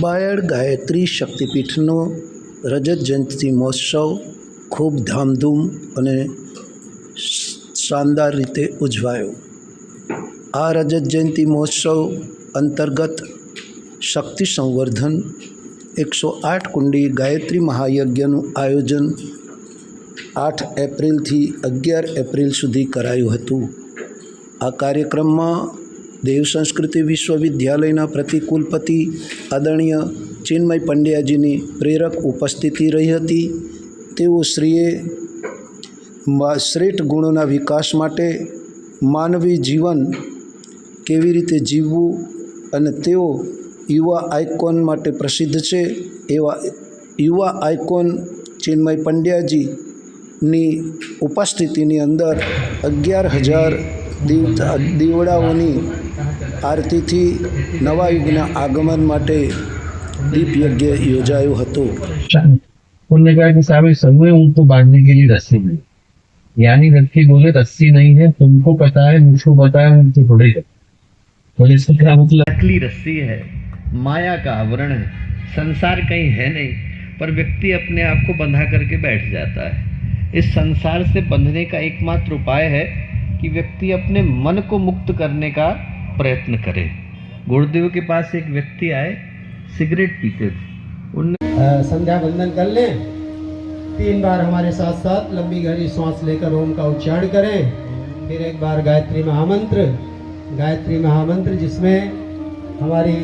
બાયડ ગાયત્રી શક્તિપીઠનો રજત જયંતિ મહોત્સવ ખૂબ ધામધૂમ અને શાનદાર રીતે ઉજવાયો. આ રજત જયંતિ મહોત્સવ અંતર્ગત શક્તિ સંવર્ધન એકસો આઠ કુંડી ગાયત્રી મહાયજ્ઞનું આયોજન આઠ એપ્રિલથી અગિયાર એપ્રિલ સુધી કરાયું હતું. આ કાર્યક્રમમાં દેવ સંસ્કૃતિ વિશ્વવિદ્યાલયના પ્રતિકુલપતિ આદરણીય ચિન્મય પંડ્યાજીની પ્રેરક ઉપસ્થિતિ રહી હતી. તેઓ શ્રીએ શ્રેષ્ઠ ગુણોના વિકાસ માટે માનવી જીવન કેવી રીતે જીવવું અને તેઓ યુવા આઇકોન માટે પ્રસિદ્ધ છે એવા યુવા આઇકોન ચિન્મય પંડ્યાજીની ઉપસ્થિતિની અંદર અગિયાર હજાર દીવ દીવડાઓની આરતીથી નવા યુગના આગમન માટે દીપ યજ્ઞ યોજાયો હતો उन्होंने कहा कि साहब ये सब है उनको बांधने के लिए रस्सी नहीं यानी व्यक्ति बोले रस्सी नहीं है तुमको पता है मुझको पता है मुझको थोड़ी है बोले इसका क्या मतलब नकली रस्सी है माया का आवरण है संसार कहीं है नहीं पर व्यक्ति अपने आप को बंधा करके बैठ जाता है इस संसार से बंधने का एकमात्र उपाय है कि व्यक्ति अपने मन को मुक्त करने का प्रयत्न करे। गुरुदेव के पास एक व्यक्ति आए सिगरेट पीते थे। उनने अ, संध्या बंदन कर लें। तीन बार हमारे साथ साथ लंबी गहरी सांस लेकर ओम का उच्चारण करें। फिर एक बार गायत्री महामंत्र। गायत्री महामंत्र जिसमें हमारी